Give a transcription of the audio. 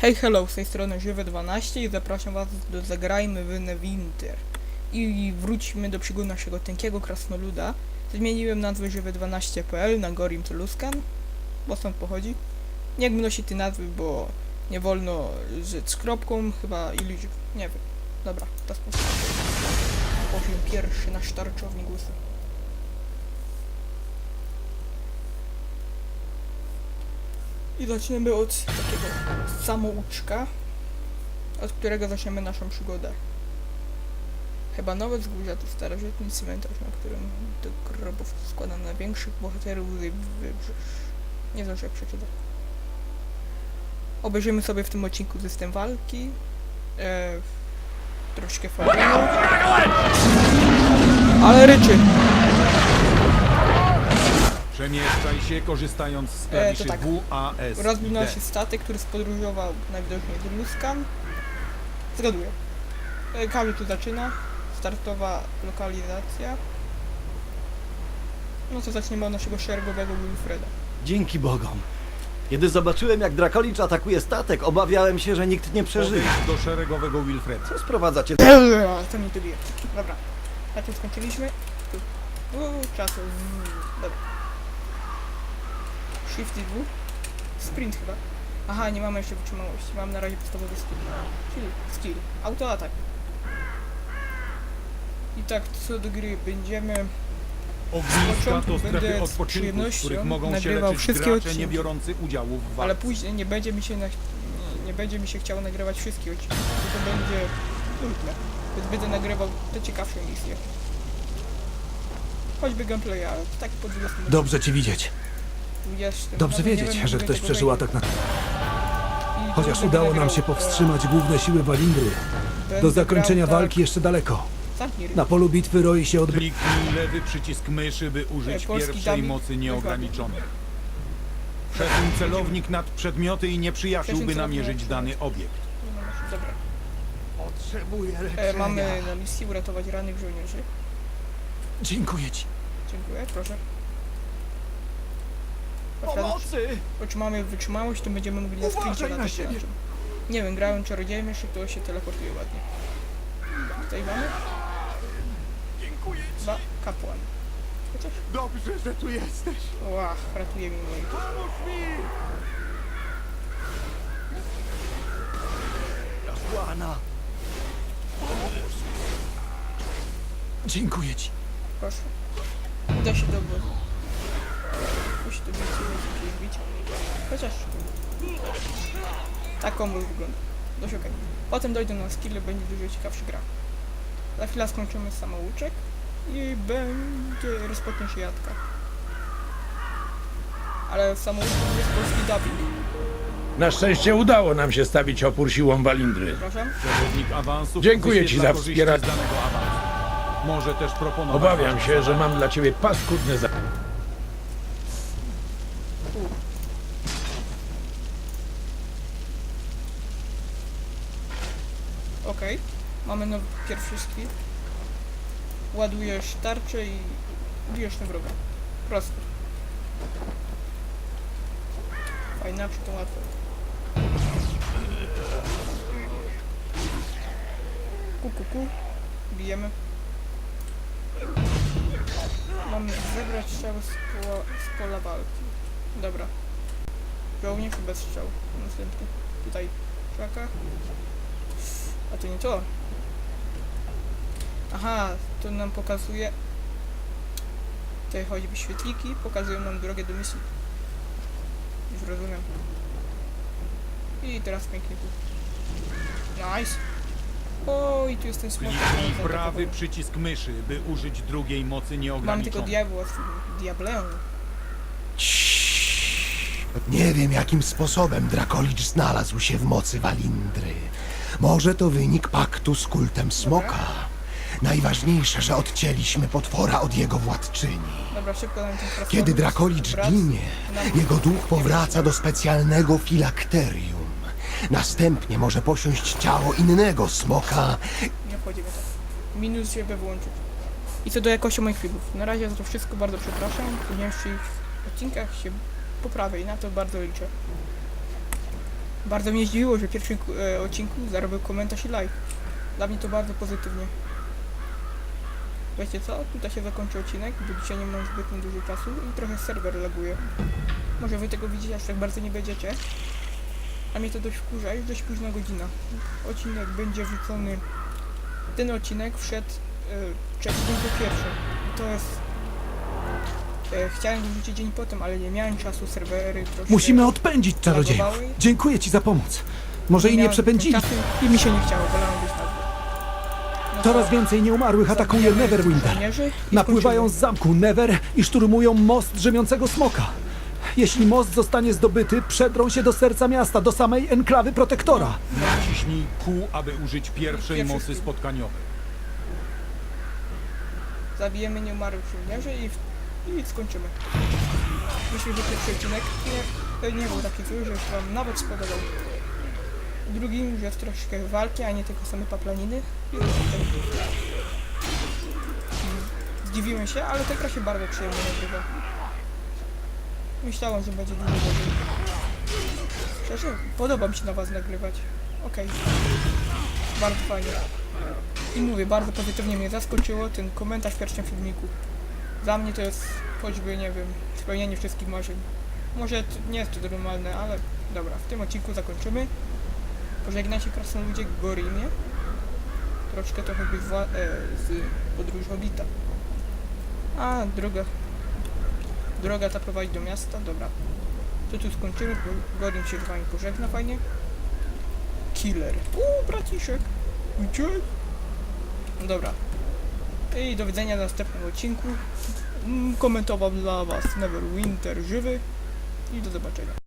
Hej, hello, z tej strony Żywy12 i zapraszam was do Zagrajmy w Nevinter. I wróćmy do przygód naszego tękiego krasnoluda. Zmieniłem nazwę Żywy12.pl na Gorim Tuluskan, bo stąd pochodzi. Nie nosi tej nazwy, bo nie wolno żyć z kropką, chyba iluś... nie wiem. Dobra, to sposób. Powiem pierwszy nasz tarczownik łysy. I zaczniemy od takiego samouczka, od którego zaczniemy naszą przygodę. Chyba nowe wzgórza to starożytny cmentarz, na którym do grobów składano największych bohaterów z wybrzeż. Nie zdążę jak przeczytać. Obejrzymy sobie w tym odcinku system walki. E, troszkę fajnie. Ale ryczy! Przemieszczaj się korzystając z E, klawiszy tak. WAS. Rozbił nam się statek, który spodróżował najwidoczniej z Luskan. Zgaduję. E, Kamień tu zaczyna. Startowa lokalizacja. No to zaczniemy od naszego szeregowego Wilfreda. Dzięki Bogom. Kiedy zobaczyłem, jak Drakolicz atakuje statek, obawiałem się, że nikt nie przeżyje. Podejdź do szeregowego Wilfreda. Co sprowadza cię? To mnie tu bije. Dobra. Na tym skończyliśmy. Tu. Uuu, czasu. Mm, Dobra. Shift i W. Sprint chyba. Aha, nie mamy jeszcze wytrzymałości. Mam na razie podstawowy skill. Czyli skill. Autoatak. I tak, co do gry będziemy... Ogniska początku to strefy będę z odpoczynku, przyjemnością których mogą się nagrywał leczyć wszystkie gracze nie biorący udziału w Ale walce. później nie będzie mi się na, nie, nie będzie mi się chciało nagrywać wszystkich odcinków, to będzie nudne. Więc będę nagrywał te ciekawsze misje. Choćby gameplaya, ale tak po 20 minut. Dobrze cię widzieć. 20. Dobrze Nawet nie wiedzieć, wiem, że ktoś tego przeżył atak na... I Chociaż będę udało nam się powstrzymać główne siły Walindry, będę do zakończenia grał, walki jeszcze daleko. Tak, zamknij ryj. Na polu bitwy roi się od... Kliknij lewy przycisk myszy, by użyć polski pierwszej mocy nieograniczonej. Przesuń celownik nad przedmioty i nieprzyjaciół, Przesuń by celownik namierzyć nad dany obiekt. Dobra. Potrzebuję E, mamy na misji uratować rannych żołnierzy. Dziękuję ci. Dziękuję, proszę. Pomocy! Otrzymamy wytrzymałość, to będziemy mogli na Uważaj na latać siebie. inaczej. Nie wiem, grałem czarodziejem jeszcze, to się teleportuje ładnie. Tutaj mamy Dziękuję dwa kapłan. Chociaż, Dobrze, że tu jesteś. łach, ratuje mi. Pomóż mi! Kapłana! Dziękuję ci. Proszę. Uda się do obozu. Musi to być gdzieś bić. Chociaż... Tak on wygląda. Dość okej. Potem dojdą na skille, będzie dużo ciekawszy gra. Za chwilę skończymy samouczek i będzie rozpocznie się jadka. Ale w samouczku jest polski dubbing. Na szczęście udało nam się stawić opór siłom Walindry. Proszę. Przewodnik awansu Dziękuję ci za wspieranie. Może też proponować... Obawiam się, że mam dla ciebie paskudne za... Okej. Mamy nowy pierwszy skill. Ładujesz tarczę i bijesz na wroga. Prosto. A inaczej to łatwo. Ku, ku, ku. Bijemy. Mamy zebrać strzały z pola, z pola walki. Dobra. Żołnierz bez strzał. Następny. Tutaj czaka. A to nie to. Aha, to nam pokazuje. Tutaj choćby świetliki, pokazują nam drogę do misji. Już rozumiem. I teraz pięknie tu. Nice. O, i tu jest ten smok. Kliknij prawy przycisk myszy, by użyć drugiej mocy Mamy tylko nieograniczonej. diabła, diablę. Nie wiem, jakim sposobem Drakolicz znalazł się w mocy Walindry. Może to wynik paktu z kultem smoka. Najważniejsze, że odcięliśmy potwora od jego władczyni. Dobra, szybko nam ten krasnolud Kiedy Drakolicz ginie, Nam- jego duch powraca do specjalnego filakterium. Następnie może posiąść ciało innego smoka Nie wchodzi to. Minus się wyłączył. I co do jakości moich filmów. Na razie za to wszystko bardzo przepraszam. W późniejszych odcinkach się poprawię i na to bardzo liczę. Bardzo mnie zdziwiło, że w pierwszym e, odcinku zarobił komentarz i like. Dla mnie to bardzo pozytywnie. Wiecie co? Tutaj się zakończy odcinek, bo dzisiaj nie mam zbytnio dużo czasu i trochę serwer laguje. Może wy tego widzieć aż tak bardzo nie będziecie. A mnie to dość wkurza, już dość późna godzina. Odcinek będzie wrzucony... Ten odcinek wszedł e, po pierwszym. I to jest... E, chciałem go wrzucić dzień potem, ale nie miałem czasu, serwery troszkę... Musimy odpędzić czarodziejów. Lagowały? Dziękuję ci za pomoc. Może i nie miałem przepędzili. czasu I mi się nie chciało, wolałem być na dwór. No to Coraz więcej nieumarłych atakuje zabijamy Neverwinter. żołnierzy i Napływają z skończymy. zamku Never i szturmują most drzemiącego smoka. Jeśli most zostanie zdobyty, przedrą się do serca miasta, do samej enklawy protektora. Naciśnij Q, aby użyć pierwszej Pierwszy mocy skill. spotkaniowej. Zabijemy nieumarłych żołnierzy i, i skończymy. Myślę, że pierwszy odcinek nie, nie był taki zły, że się wam nawet spodobał. Drugim, że jest troszkę walki, a nie tylko same paplaniny. Zdziwiłem się, ale ta gra się bardzo przyjemnie nagrywa. Myślałem, że będzie dużo gorzej. Szczerze, podoba mi się na was nagrywać. Okej. Bardzo fajnie. I mówię, bardzo pozytywnie mnie zaskoczyło ten komentarz w pierwszym filmiku. Dla mnie to jest choćby, nie wiem, spełnienie wszystkich marzeń. Może nie jest to normalne, ale dobra, w tym odcinku zakończymy. Pożegnajcie krasnoludzie Gorimie. Troszkę to choćby z, e, z podróży. A, droga. Droga ta prowadzi do miasta, dobra. To tu skończymy, bo Gorim się z wami pożegna fajnie. Killer. Uuu, braciszek. No Dobra. I do widzenia w następnym odcinku. Mm, Komentował dla Was Neverwinter żywy. I do zobaczenia.